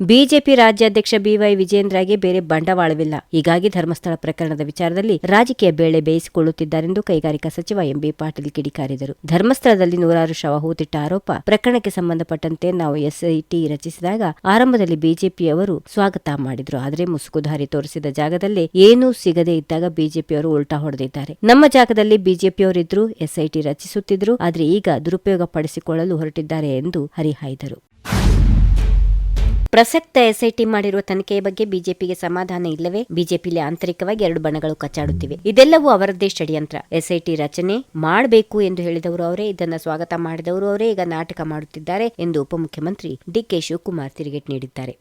BJP ರಾಜ್ಯಾಧ್ಯಕ್ಷ B Y ವಿಜೇಂದ್ರಗೆ ಬೇರೆ ಬಂಡವಾಳವಿಲ್ಲ. ಹೀಗಾಗಿ ಧರ್ಮಸ್ಥಳ ಪ್ರಕರಣದ ವಿಚಾರದಲ್ಲಿ ರಾಜಕೀಯ ಬೇಳೆ ಬೇಯಿಸಿಕೊಳ್ಳುತ್ತಿದ್ದಾರೆಂದು ಕೈಗಾರಿಕಾ ಸಚಿವ ಎಂಬಿ ಪಾಟೀಲ್ ಕಿಡಿಕಾರಿದರು. ಧರ್ಮಸ್ಥಳದಲ್ಲಿ ನೂರಾರು ಶವ ಹೂತಿಟ್ಟ ಆರೋಪ ಪ್ರಕರಣಕ್ಕೆ ಸಂಬಂಧಪಟ್ಟಂತೆ ನಾವು ಎಸ್ಐಟಿ ರಚಿಸಿದಾಗ ಆರಂಭದಲ್ಲಿ ಬಿಜೆಪಿಯವರು ಸ್ವಾಗತ ಮಾಡಿದ್ರು. ಆದರೆ ಮುಸುಕುಧಾರಿ ತೋರಿಸಿದ ಜಾಗದಲ್ಲೇ ಏನೂ ಸಿಗದೇ ಇದ್ದಾಗ ಬಿಜೆಪಿಯವರು ಉಲ್ಟಾ ಹೊಡೆದಿದ್ದಾರೆ. ನಮ್ಮ ಜಾಗದಲ್ಲಿ ಬಿಜೆಪಿಯವರಿದ್ರು, ಎಸ್ಐಟಿ ರಚಿಸುತ್ತಿದ್ರು, ಆದರೆ ಈಗ ದುರುಪಯೋಗ ಪಡಿಸಿಕೊಳ್ಳಲು ಹೊರಟಿದ್ದಾರೆ ಎಂದು ಹರಿಹಾಯ್ದರು. ಪ್ರಸಕ್ತ ಎಸ್ಐಟಿ ಮಾಡಿರುವ ತನಿಖೆಯ ಬಗ್ಗೆ ಬಿಜೆಪಿಗೆ ಸಮಾಧಾನ ಇಲ್ಲವೇ? ಬಿಜೆಪಿಯಲ್ಲಿ ಆಂತರಿಕವಾಗಿ ಎರಡು ಬಣಗಳು ಕಚ್ಚಾಡುತ್ತಿವೆ. ಇದೆಲ್ಲವೂ ಅವರದ್ದೇ ಷಡ್ಯಂತ್ರ. ಎಸ್ಐಟಿ ರಚನೆ ಮಾಡಬೇಕು ಎಂದು ಹೇಳಿದವರು ಅವರೇ, ಇದನ್ನು ಸ್ವಾಗತ ಮಾಡಿದವರು ಅವರೇ, ಈಗ ನಾಟಕ ಮಾಡುತ್ತಿದ್ದಾರೆ ಎಂದು ಉಪಮುಖ್ಯಮಂತ್ರಿ ಡಿಕೆ ಶಿವಕುಮಾರ್ ತಿರುಗೇಟ್ ನೀಡಿದ್ದಾರೆ.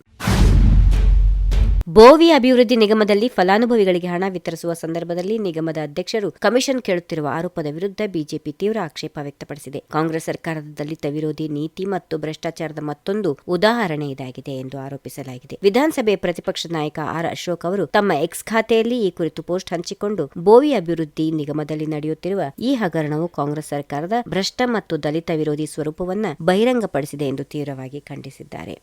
ಬೋವಿ ಅಭಿವೃದ್ಧಿ ನಿಗಮದಲ್ಲಿ ಫಲಾನುಭವಿಗಳಿಗೆ ಹಣ ವಿತರಿಸುವ ಸಂದರ್ಭದಲ್ಲಿ ನಿಗಮದ ಅಧ್ಯಕ್ಷರು ಕಮಿಷನ್ ಕೇಳುತ್ತಿರುವ ಆರೋಪದ ವಿರುದ್ಧ ಬಿಜೆಪಿ ತೀವ್ರ ಆಕ್ಷೇಪ ವ್ಯಕ್ತಪಡಿಸಿದೆ. ಕಾಂಗ್ರೆಸ್ ಸರ್ಕಾರದ ದಲಿತ ವಿರೋಧಿ ನೀತಿ ಮತ್ತು ಭ್ರಷ್ಟಾಚಾರದ ಮತ್ತೊಂದು ಉದಾಹರಣೆ ಇದಾಗಿದೆ ಎಂದು ಆರೋಪಿಸಲಾಗಿದೆ. ವಿಧಾನಸಭೆ ಪ್ರತಿಪಕ್ಷ ನಾಯಕ ಆರ್ ಅಶೋಕ್ ಅವರು ತಮ್ಮ ಎಕ್ಸ್ ಖಾತೆಯಲ್ಲಿ ಈ ಕುರಿತು ಪೋಸ್ಟ್ ಹಂಚಿಕೊಂಡು ಬೋವಿ ಅಭಿವೃದ್ಧಿ ನಿಗಮದಲ್ಲಿ ನಡೆಯುತ್ತಿರುವ ಈ ಹಗರಣವು ಕಾಂಗ್ರೆಸ್ ಸರ್ಕಾರದ ಭ್ರಷ್ಟ ಮತ್ತು ದಲಿತ ವಿರೋಧಿ ಸ್ವರೂಪವನ್ನು ಬಹಿರಂಗಪಡಿಸಿದೆ ಎಂದು ತೀವ್ರವಾಗಿ ಖಂಡಿಸಿದ್ದಾರೆ.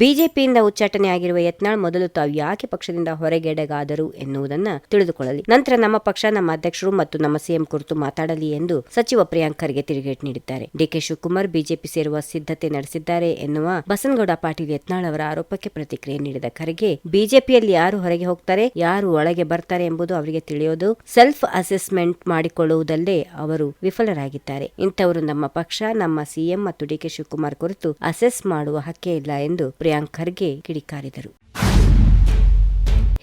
ಬಿಜೆಪಿಯಿಂದ ಉಚ್ಚಾಟನೆ ಆಗಿರುವ ಯತ್ನಾಳ್ ಮೊದಲು ತಾವು ಯಾಕೆ ಪಕ್ಷದಿಂದ ಹೊರಗೆಡೆಗಾದರು ಎನ್ನುವುದನ್ನು ತಿಳಿದುಕೊಳ್ಳಲಿ. ನಂತರ ನಮ್ಮ ಪಕ್ಷ, ನಮ್ಮ ಅಧ್ಯಕ್ಷರು ಮತ್ತು ನಮ್ಮ ಸಿಎಂ ಕುರಿತು ಮಾತಾಡಲಿ ಎಂದು ಸಚಿವ ಪ್ರಿಯಾಂಕ್ ಖರ್ಗೆ ತಿರುಗೇಟು ನೀಡಿದ್ದಾರೆ. ಡಿಕೆ ಶಿವಕುಮಾರ್ ಬಿಜೆಪಿ ಸೇರುವ ಸಿದ್ಧತೆ ನಡೆಸಿದ್ದಾರೆ ಎನ್ನುವ ಬಸನಗೌಡ ಪಾಟೀಲ್ ಯತ್ನಾಳ್ ಅವರ ಆರೋಪಕ್ಕೆ ಪ್ರತಿಕ್ರಿಯೆ ನೀಡಿದ ಖರ್ಗೆ, ಬಿಜೆಪಿಯಲ್ಲಿ ಯಾರು ಹೊರಗೆ ಹೋಗ್ತಾರೆ, ಯಾರು ಒಳಗೆ ಬರ್ತಾರೆ ಎಂಬುದು ಅವರಿಗೆ ತಿಳಿಯೋದು ಸೆಲ್ಫ್ ಅಸೆಸ್ಮೆಂಟ್ ಮಾಡಿಕೊಳ್ಳುವುದಲ್ಲೇ ಅವರು ವಿಫಲರಾಗಿದ್ದಾರೆ. ಇಂಥವರು ನಮ್ಮ ಪಕ್ಷ, ನಮ್ಮ ಸಿಎಂ ಮತ್ತು ಡಿಕೆ ಶಿವಕುಮಾರ್ ಕುರಿತು ಅಸೆಸ್ ಮಾಡುವ ಹಕ್ಕೇ ಇಲ್ಲ ಎಂದು ಪ್ರಿಯಾಂಕ್ ಖರ್ಗೆ ಕಿಡಿಕಾರಿದರು.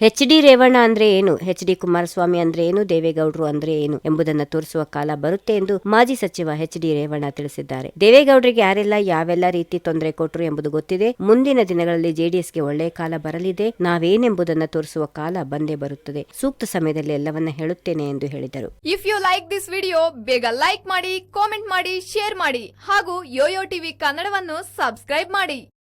ಎಚ್ ಡಿ ರೇವಣ್ಣ ಅಂದ್ರೆ ಏನು? ಎಚ್ ಡಿ ಕುಮಾರಸ್ವಾಮಿ ಅಂದ್ರೆ ಏನು? ದೇವೇಗೌಡರು ಅಂದ್ರೆ ಏನು? ಎಂಬುದನ್ನು ತೋರಿಸುವ ಕಾಲ ಬರುತ್ತೆ ಎಂದು ಮಾಜಿ ಸಚಿವ ಎಚ್ ಡಿ ರೇವಣ್ಣ ತಿಳಿಸಿದ್ದಾರೆ. ದೇವೇಗೌಡರಿಗೆ ಯಾರೆಲ್ಲ ಯಾವೆಲ್ಲ ರೀತಿ ತೊಂದರೆ ಕೊಟ್ಟರು ಎಂಬುದು ಗೊತ್ತಿದೆ. ಮುಂದಿನ ದಿನಗಳಲ್ಲಿ ಜೆಡಿಎಸ್ಗೆ ಒಳ್ಳೆಯ ಕಾಲ ಬರಲಿದೆ. ನಾವೇನೆಂಬುದನ್ನು ತೋರಿಸುವ ಕಾಲ ಬಂದೇ ಬರುತ್ತದೆ. ಸೂಕ್ತ ಸಮಯದಲ್ಲಿ ಎಲ್ಲವನ್ನ ಹೇಳುತ್ತೇನೆ ಎಂದು ಹೇಳಿದರು. If you like this video ಬೇಗ ಲೈಕ್ ಮಾಡಿ ಕಾಮೆಂಟ್ ಮಾಡಿ ಶೇರ್ ಮಾಡಿ ಹಾಗೂ ಯೋಯೋ ಟಿವಿ ಕನ್ನಡವನ್ನು ಸಬ್ಸ್ಕ್ರೈಬ್ ಮಾಡಿ.